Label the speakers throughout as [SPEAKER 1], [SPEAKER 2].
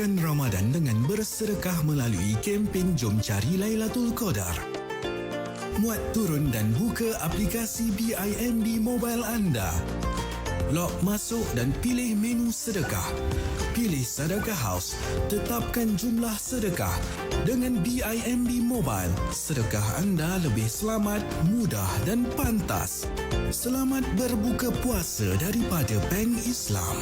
[SPEAKER 1] Marahkan Ramadan dengan bersedekah melalui kempen Jom Cari Lailatul Qadar. Muat turun dan buka aplikasi BIMB mobile anda. Log masuk dan pilih menu sedekah. Pilih sedekah house. Tetapkan jumlah sedekah. Dengan BIMB mobile, sedekah anda lebih selamat, mudah dan pantas. Selamat berbuka puasa daripada Bank Islam.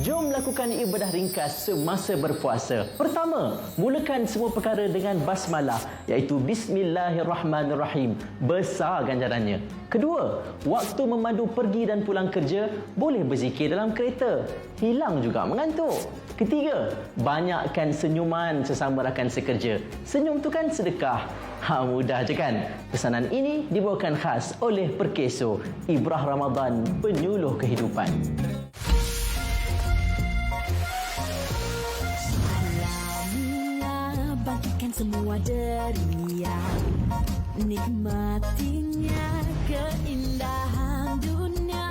[SPEAKER 2] Jom lakukan ibadah ringkas semasa berpuasa. Pertama, mulakan semua perkara dengan basmalah iaitu Bismillahirrahmanirrahim. Besar ganjarannya. Kedua, waktu memandu pergi dan pulang kerja, boleh berzikir dalam kereta. Hilang juga mengantuk. Ketiga, banyakkan senyuman sesama rakan sekerja. Senyum tu kan sedekah. Ha, mudah je kan? Pesanan ini dibawakan khas oleh Perkeso, Ibrah Ramadan, penyuluh kehidupan.
[SPEAKER 3] Semua deria Nikmatinya keindahan dunia.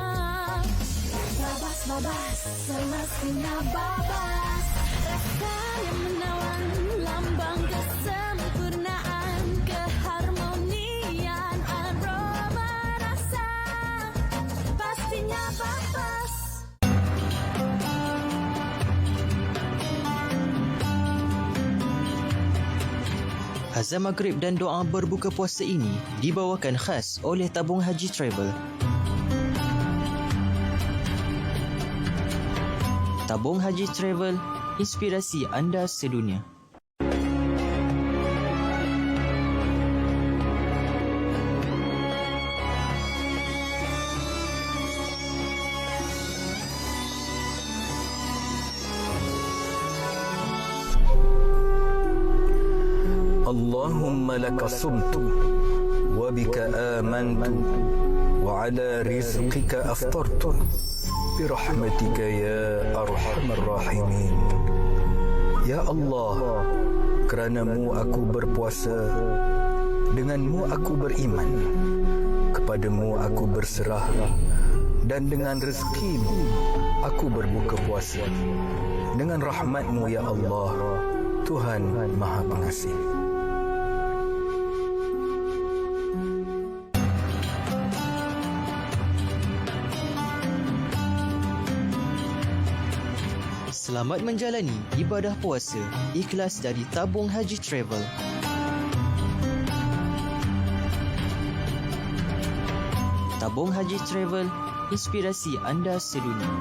[SPEAKER 3] Babas, babas, semestinya babas. Rasa yang menawan lambang kesempurnaan. Keharmonian aroma rasa. Pastinya babas
[SPEAKER 4] Azam Maghrib dan doa berbuka puasa ini dibawakan khas oleh Tabung Haji Travel. Tabung Haji Travel, inspirasi anda sedunia.
[SPEAKER 5] اللهم لك صمت وبك آمنت وعلى رزقك أفطرت برحمتك يا أرحم الراحمين Ya Allah keranamu aku berpuasa denganmu aku beriman kepadamu aku berserah dan dengan rezekimu aku berbuka puasa dengan rahmatmu ya Allah Tuhan Maha Pengasih
[SPEAKER 4] Selamat menjalani ibadah puasa ikhlas dari Tabung Haji Travel. Tabung Haji Travel, inspirasi anda sedunia.